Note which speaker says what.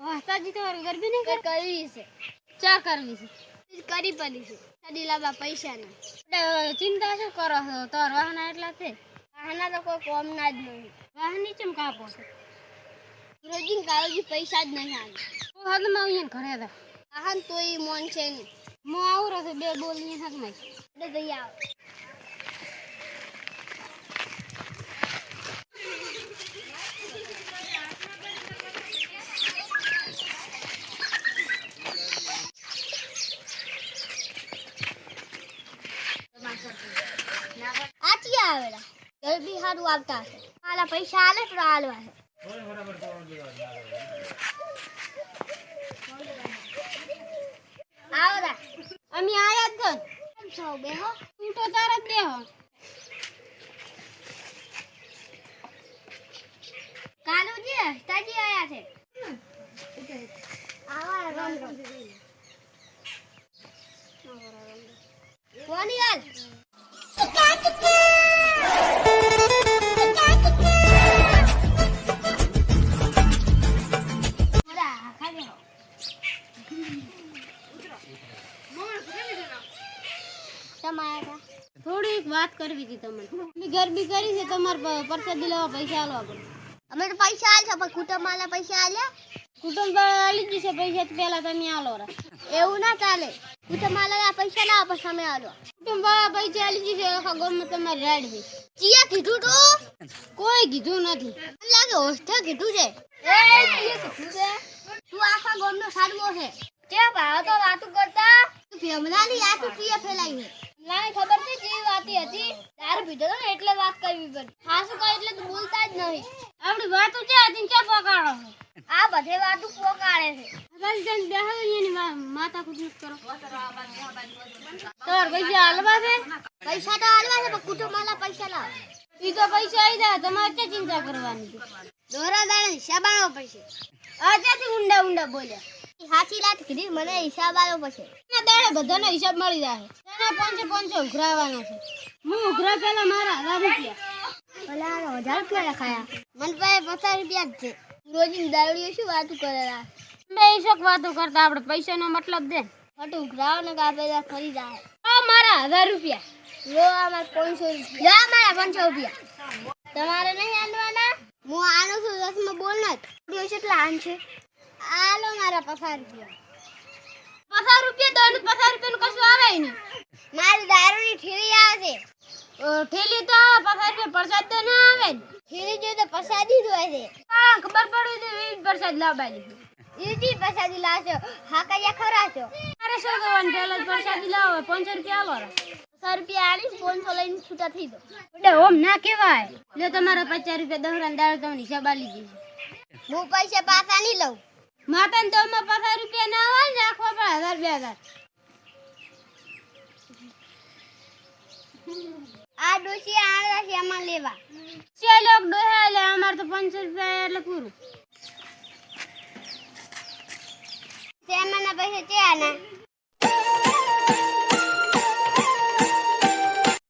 Speaker 1: વાસ્તાજી તમારે ગરબી નહીં કર કરવી છે. ચા કરવી છે? કરી પડી છે. સાડી લાંબા પૈસા ને ચિંતા શું કરો છો? તાર વાહના એટલા છે? વાહના તો કોઈ કોમ ના જ નહીં. વાહની ચમ કાપો છો? રોજી કાળજી પૈસા જ નહીં આવે. હું હાથમાં આવીને ઘરે હતા આહન તો? એ મોન છે ને હું આવું રહ્યો બે બોલીને હાથમાં એટલે જઈ આવ. આવેલા ગરબી સારું આવતા હશે. મારા પૈસા આલે તો આલવા છે આવરા અમે આયા જ ઘર. સૌ બેહો? તું તો તારા જ બેહો. કાલુજી, તાજી આયા છે. થોડીક વાત કરવી હતી તમને. ગરબી કરી છે તમારે પરસાદી લેવા પૈસા આલવા પડે. અમે તો પૈસા આલશો પણ કુટુંબ વાળા પૈસા આલ્યા. કુટુંબ આલી જશે પૈસા પેલા પહેલા તમે આલો રા. એવું ના ચાલે. કુટુંબ વાળા પૈસા ના આપે તમે આલો. કુટુંબ વાળા પૈસા આલી જશે આખા ગામમાં તમારી રાડ છે. ચિયા કીધું તો? કોઈ કીધું નથી. મને લાગે હોસ્ટેલ કીધું છે. એ કીધું છે. તું આખા ગામનો સાડવો છે. કે ભાવ તો વાતું કરતા. ફેમલાની આ તું ફેલાઈ છે. લાને ખબર છે જે વાતી હતી? દારૂ પીધો હતો ને એટલે વાત કરવી પડી. હાસુ કહે એટલે તું બોલતા જ નહીં. આપણી વાતો છે હતી ક્યાં પકાડો આ બધે વાતો પોકાડે છે. બસ જન માતા કુટુંબ કરો. પૈસા હાલવા છે? પૈસા તો હાલવા છે પણ કુટુંબ વાળા પૈસા લાવ ઈ તો પૈસા આવી જાય તમારે ક્યાં ચિંતા કરવાની? દોરા દાડે હિસાબ પડશે. આ ઊંડા ઊંડા બોલ્યા? સાચી વાત કીધી મને હિસાબ આવ્યો પછી. ના દાડે બધાનો હિસાબ મળી જાય. તને પાંચે પાંચે ઉઘરાવાના છે. હું ઉઘરા પેલા મારા હજાર રૂપિયા. ભલા હજાર રૂપિયા લખાયા મને પાસે પચાસ રૂપિયા જ છે. રોજની દાવડીઓ શું વાતું કરેલા બે શોક વાતો કરતા આપણે પૈસાનો મતલબ દે ખોટું ઉઘરાવાનો કાપેલા ખરી જાય. મારા હજાર રૂપિયા. લો અમાર પાંચસો રૂપિયા. લો મારા પાંચસો રૂપિયા. તમારે નહીં આલવાના હું આનું છું દસમાં બોલ જ રૂપિયો કેટલા આન છે આલો મારા પસાર રૂપિયા. પસાર રૂપિયા દોડ પસાર રૂપિયાનું કશું આવે નહીં. મારી દારૂની ઠેલી આવે છે. ઠેલી તો પસાર રૂપિયા પ્રસાદ તો ના આવે ઠેલી જોઈએ તો પ્રસાદી જ હોય છે. હા ખબર પડી તો એ પ્રસાદ લાવવાની ઈજી પ્રસાદી લાવશો. હાકરિયા ખરા ખવડાવશો. અરે શું કરવાનું? પહેલા જ પ્રસાદી લાવો પાંચસો રૂપિયા આવો પચાસ રૂપિયા આલી પાંચસો લઈને છૂટા થઈ દો. એટલે ઓમ ના કહેવાય. લે તમારા પચાસ રૂપિયા દહરાન દાળ તમને હિસાબ આલી દીધી હું પૈસા પાછા નહીં લઉં. માતાને તો અમે પચાસ રૂપિયા ના હોય ને, રાખવા પડે હજાર, બે હજાર. આ ડોસી આળા છે એમાં લેવા. છે લોક ડોહે એટલે અમારે તો પાંચસો રૂપિયા એટલે પૂરું. શેમાના પૈસા છે આના?